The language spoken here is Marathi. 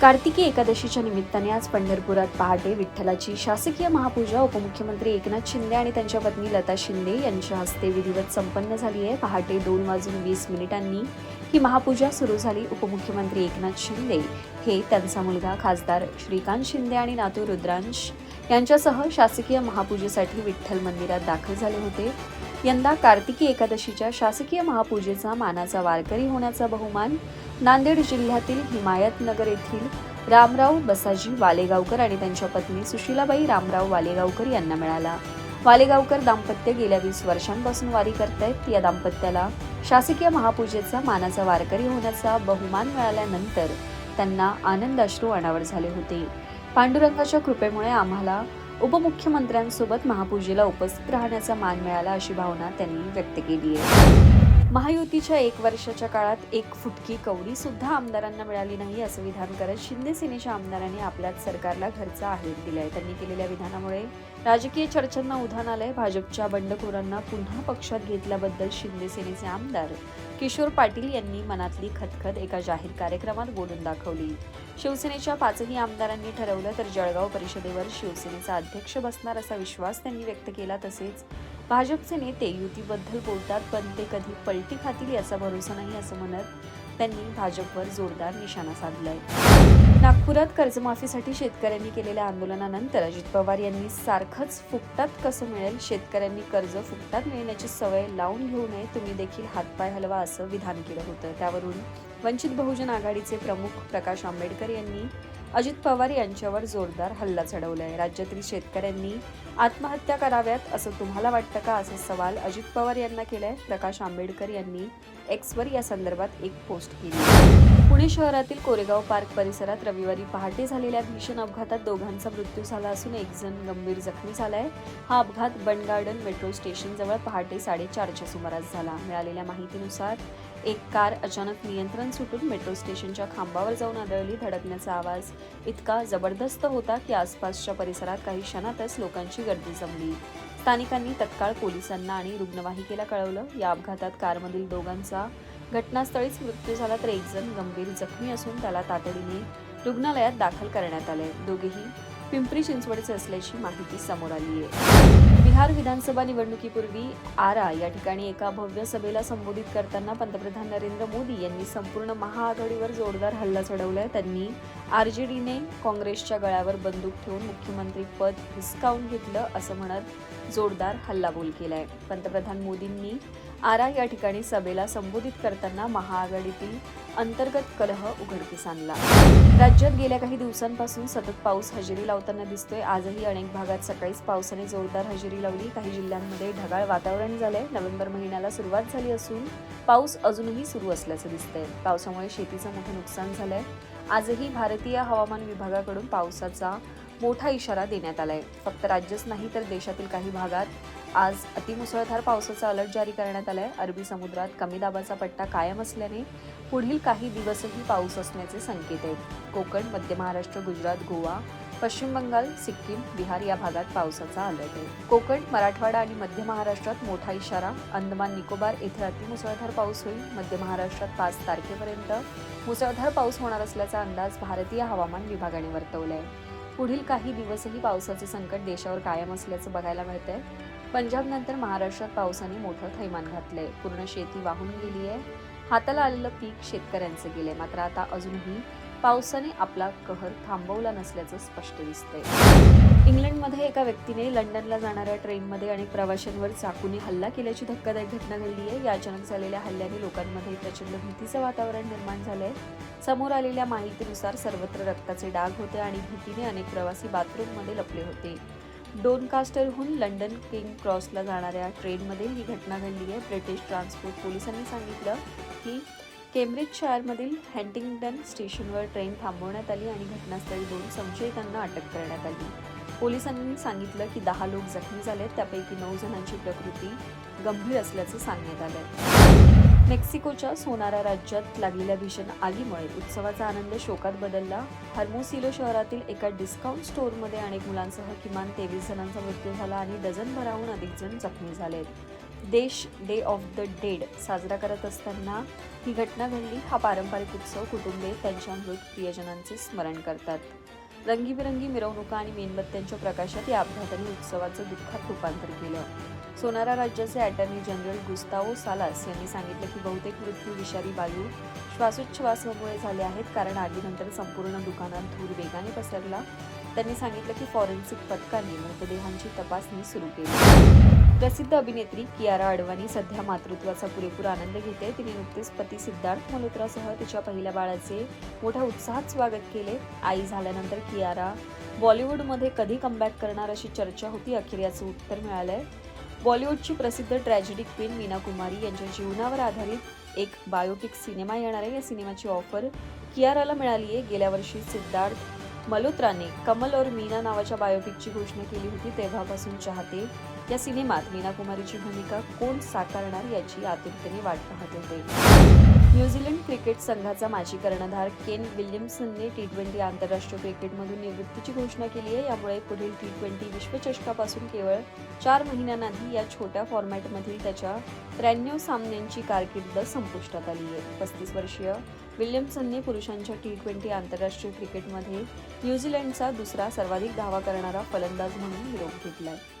कार्तिकी एकादशीच्या निमित्ताने आज पंढरपुरात पहाटे विठ्ठलाची शासकीय महापूजा उपमुख्यमंत्री एकनाथ शिंदे आणि त्यांच्या पत्नी लता शिंदे यांच्या हस्ते विधिवत संपन्न झाली आहे. पहाटे दोन वाजून वीस मिनिटांनी ही महापूजा सुरू झाली. उपमुख्यमंत्री एकनाथ शिंदे हे त्यांचा मुलगा खासदार श्रीकांत शिंदे आणि नातू रुद्रांश यांच्यासह शासकीय महापूजेसाठी विठ्ठल मंदिरात दाखल झाले होते. यंदा कार्तिकी एकादशीच्या शासकीय महापूजेचा मानाचा वारकरी होण्याचा बहुमान नांदेड जिल्ह्यातील हिमायतनगर येथील रामराव बसाजी वालेगावकर आणि त्यांच्या पत्नी सुशीलाबाई रामराव वालेगावकर यांना मिळाला. वालेगावकर दाम्पत्य गेल्या वीस वर्षांपासून वारी करतायत. या दाम्पत्याला शासकीय महापूजेचा मानाचा वारकरी होण्याचा बहुमान मिळाल्यानंतर त्यांना आनंद अश्रू अनावर झाले होते. पांडुरंगाच्या कृपेमुळे आम्हाला उपमुख्यमंत्र्यांसोबत महापूजेला उपस्थित राहण्याचा मान मिळाला अशी भावना त्यांनी व्यक्त केली आहे. महायुतीच्या एक वर्षाच्या काळात एक फुटकी कवडी सुद्धा आमदारांना मिळाली नाही असं विधान करत शिंदे सेनेच्या आमदारांनी आपल्याच सरकारला घरचा आहेर दिलाय. त्यांनी केलेल्या विधानामुळे राजकीय चर्चांना उधाण आलंय. भाजपच्या बंडखोरांना पुन्हा पक्षात घेतल्याबद्दल शिंदे सेनेचे आमदार किशोर पाटील यांनी मनातली खतखत एका जाहीर कार्यक्रमात बोलून दाखवली. शिवसेनेच्या पाचही आमदारांनी ठरवलं तर जळगाव परिषदेवर शिवसेनेचा अध्यक्ष बसणार असा विश्वास त्यांनी व्यक्त केला तसेच भाजपचे नेते युतीबद्दल बोलतात पण ते कधी पलटी खातील याचा भरोसा नाही असं म्हणत त्यांनी भाजपवर जोरदार निशाणा साधलाय. नागपुरात कर्जमाफीसाठी शेतकऱ्यांनी केलेल्या आंदोलनानंतर अजित पवार यांनी सारखंच फुकटात कसं मिळेल शेतकऱ्यांनी कर्ज फुकटात मिळण्याची सवय लावून घेऊ नये तुम्ही देखील हातपाय हलवा असं विधान केलं होतं. त्यावरून वंचित बहुजन आघाडीचे प्रमुख प्रकाश आंबेडकर यांनी अजित पवार यांच्यावर जोरदार हल्ला चढवलाय. राज्यातील शेतकऱ्यांनी आत्महत्या कराव्यात असं तुम्हाला वाटतं का? असा सवाल अजित पवार यांना केलाय. प्रकाश आंबेडकर यांनी एक्सवर या संदर्भात एक पोस्ट केली. पुणे शहरातील कोरेगाव पार्क परिसरात रविवारी पहाटे झालेल्या भीषण अपघातात दोघांचा मृत्यू झाला असून एक जण गंभीर जखमी झालाय. हा अपघात बंड गार्डन मेट्रो स्टेशनजवळ पहाटे साडेचारच्या सुमारास झाला. मिळालेल्या माहितीनुसार एक कार अचानक नियंत्रण सुटून मेट्रो स्टेशनच्या खांबावर जाऊन आदळली धडकण्याचा आवाज. इतका जबरदस्त होता की आसपासच्या परिसरात काही क्षणातच लोकांची गर्दी जमली. स्थानिकांनी तत्काळ पोलिसांना आणि रुग्णवाहिकेला कळवलं. या अपघातात कारमधील दोघांचा घटनास्थळीच मृत्यू झाला तर एकजण गंभीर जखमी असून त्याला तातडीने रुग्णालयात दाखल करण्यात आले दोघेही पिंपरी चिंचवडचे असल्याची माहिती समोर आली आहे. बिहार विधानसभा निवडणुकीपूर्वी आरा या ठिकाणी एका भव्य सभेला संबोधित करताना पंतप्रधान नरेंद्र मोदी यांनी संपूर्ण महाआघाडीवर जोरदार हल्ला चढवलाय. त्यांनी आरजेडीने काँग्रेसच्या गळ्यावर बंदूक ठेवून मुख्यमंत्री पद हिसकावून घेतलं असं म्हणत जोरदार हल्लाबोल केलाय. पंतप्रधान मोदींनी आरा या ठिकाणी सभेला संबोधित करताना महाआघाडीतील अंतर्गत कलह उघडकीस आणला. राज्यात गेल्या काही दिवसांपासून सतत पाऊस हजेरी लावताना दिसतोय. आजही अनेक भागात सकाळीच पावसाने जोरदार हजेरी लावली. काही जिल्ह्यांमध्ये ढगाळ वातावरण झालंय. नोव्हेंबर महिन्याला सुरुवात झाली असून पाऊस अजूनही सुरू असल्याचं दिसतंय. पावसामुळे शेतीचं मोठं नुकसान झालंय. आजही भारतीय हवामान विभागाकडून पावसाचा मोठा इशारा देण्यात आलाय. फक्त राज्यच नाही तर देशातील काही भागात आज अतिमुसळधार पावसाचा अलर्ट जारी करण्यात आलाय. अरबी समुद्रात कमी दाबाचा पट्टा कायम असल्याने पुढील काही दिवसही पाऊस असण्याचे संकेत आहेत. कोकण मध्य महाराष्ट्र गुजरात गोवा पश्चिम बंगाल सिक्कीम बिहार या भागात पावसाचा अलर्ट आहे. कोकण मराठवाडा आणि मध्य महाराष्ट्रात मोठा इशारा अंदमान निकोबार येथे अतिमुसळधार पाऊस होईल. मध्य महाराष्ट्रात पाच तारखेपर्यंत मुसळधार पाऊस होणार असल्याचा अंदाज भारतीय हवामान विभागाने वर्तवलाय. पुढील काही दिवसही पावसाचे संकट देशावर कायम असल्याचं बघायला मिळत आहे पंजाबनंतर महाराष्ट्रात पावसाने मोठं थैमान घातलंय. पूर्ण शेती वाहून गेली आहे हाताला आलेलं पीक शेतकऱ्यांचं गेलंय. मात्र आता अजूनही पावसाने आपला कहर थांबवला नसल्याचं स्पष्ट दिसतंय. इंग्लंडमध्ये एका व्यक्तीने लंडनला जाणाऱ्या ट्रेनमध्ये अनेक प्रवाशांवर चाकूने हल्ला केल्याची धक्कादायक घटना घडली आहे. या अचानक झालेल्या हल्ल्याने लोकांमध्ये प्रचंड भीतीचं वातावरण निर्माण झालंय. समोर आलेल्या माहितीनुसार सर्वत्र रक्ताचे डाग होते आणि भीतीने अनेक प्रवासी बाथरूममध्ये लपले होते. डोनकास्टरहून लंडन किंग क्रॉसला जाणाऱ्या ट्रेनमध्ये ही घटना घडली आहे. ब्रिटिश ट्रान्सपोर्ट पोलिसांनी सांगितलं की केम्ब्रिजशायरमधील हँटिंग्टन स्टेशनवर ट्रेन थांबवण्यात आली आणि घटनास्थळी दोन संशयितांना अटक करण्यात आली. पोलिसांनी सांगितलं की दहा लोक जखमी झाले त्यापैकी नऊ जणांची प्रकृती गंभीर असल्याचं सांगण्यात आलं मेक्सिकोच्या सोनारा राज्यात लागलेल्या भीषण आगीमुळे उत्सवाचा आनंद शोकात बदलला. हर्मोसिलो शहरातील एका डिस्काउंट स्टोअरमध्ये अनेक मुलांसह किमान तेवीस जणांचा मृत्यू झाला आणि डझनभराहून अधिक जण जखमी झालेत. देश डे ऑफ द डेड साजरा करत असताना ही घटना घडली. हा पारंपरिक उत्सव कुटुंबे त्यांच्या मृत प्रियजनांचे स्मरण करतात. रंगीबेरंगी मिरवणुका आणि मेणबत्त्यांच्या प्रकाशात या अपघाताने उत्सवाचं दुःखात रूपांतर केलं. सोनारा राज्याचे अटर्नी जनरल गुस्तावो सालास यांनी सांगितलं की बहुतेक मृत्यू विषारी वायू श्वासोच्छवासामुळे झाले आहेत. कारण आगीनंतर संपूर्ण दुकानात धूर वेगाने पसरला. त्यांनी सांगितलं की फॉरेन्सिक पथकाने मृतदेहांची तपासणी सुरू केली. प्रसिद्ध अभिनेत्री कियारा अडवाणी सध्या मातृत्वाचा पुरेपूर आनंद घेते. तिने नुकतेच पती सिद्धार्थ मल्होत्रासह तिच्या पहिल्या बाळाचे मोठ्या उत्साहात स्वागत केले. आई झाल्यानंतर कियारा बॉलिवूडमध्ये कधी कमबॅक करणार अशी चर्चा होती अखेर याचं उत्तर मिळालंय. बॉलिवूडची प्रसिद्ध ट्रॅजेडी क्वीन मीना कुमारी यांच्या जीवनावर आधारित एक बायोपिक सिनेमा येणार आहे. या सिनेमाची ऑफर कियाराला मिळाली आहे गेल्या वर्षी सिद्धार्थ मल्होत्राने कमल और मीना नावाच्या बायोपिकची घोषणा केली होती तेव्हापासून चाहते. या सिनेमात मीना कुमारीची भूमिका कोण साकारणार याची आतुरतेने वाट पाहत होते. न्यूझीलंड क्रिकेट संघाचा माजी कर्णधार केन विल्यमसनने टी ट्वेंटी आंतरराष्ट्रीय क्रिकेटमधून निवृत्तीची घोषणा केली आहे. यामुळे पुढील टी ट्वेंटी विश्वचषकापासून केवळ चार महिन्यांआधी या छोट्या फॉर्मॅटमधील त्याच्या त्र्याण्णव सामन्यांची कारकीर्द संपुष्टात आली आहे. पस्तीस वर्षीय विल्यमसनने पुरुषांच्या टी ट्वेंटी आंतरराष्ट्रीय क्रिकेटमध्ये न्यूझीलंडचा दुसरा सर्वाधिक धावा करणारा फलंदाज म्हणून निरोप आहे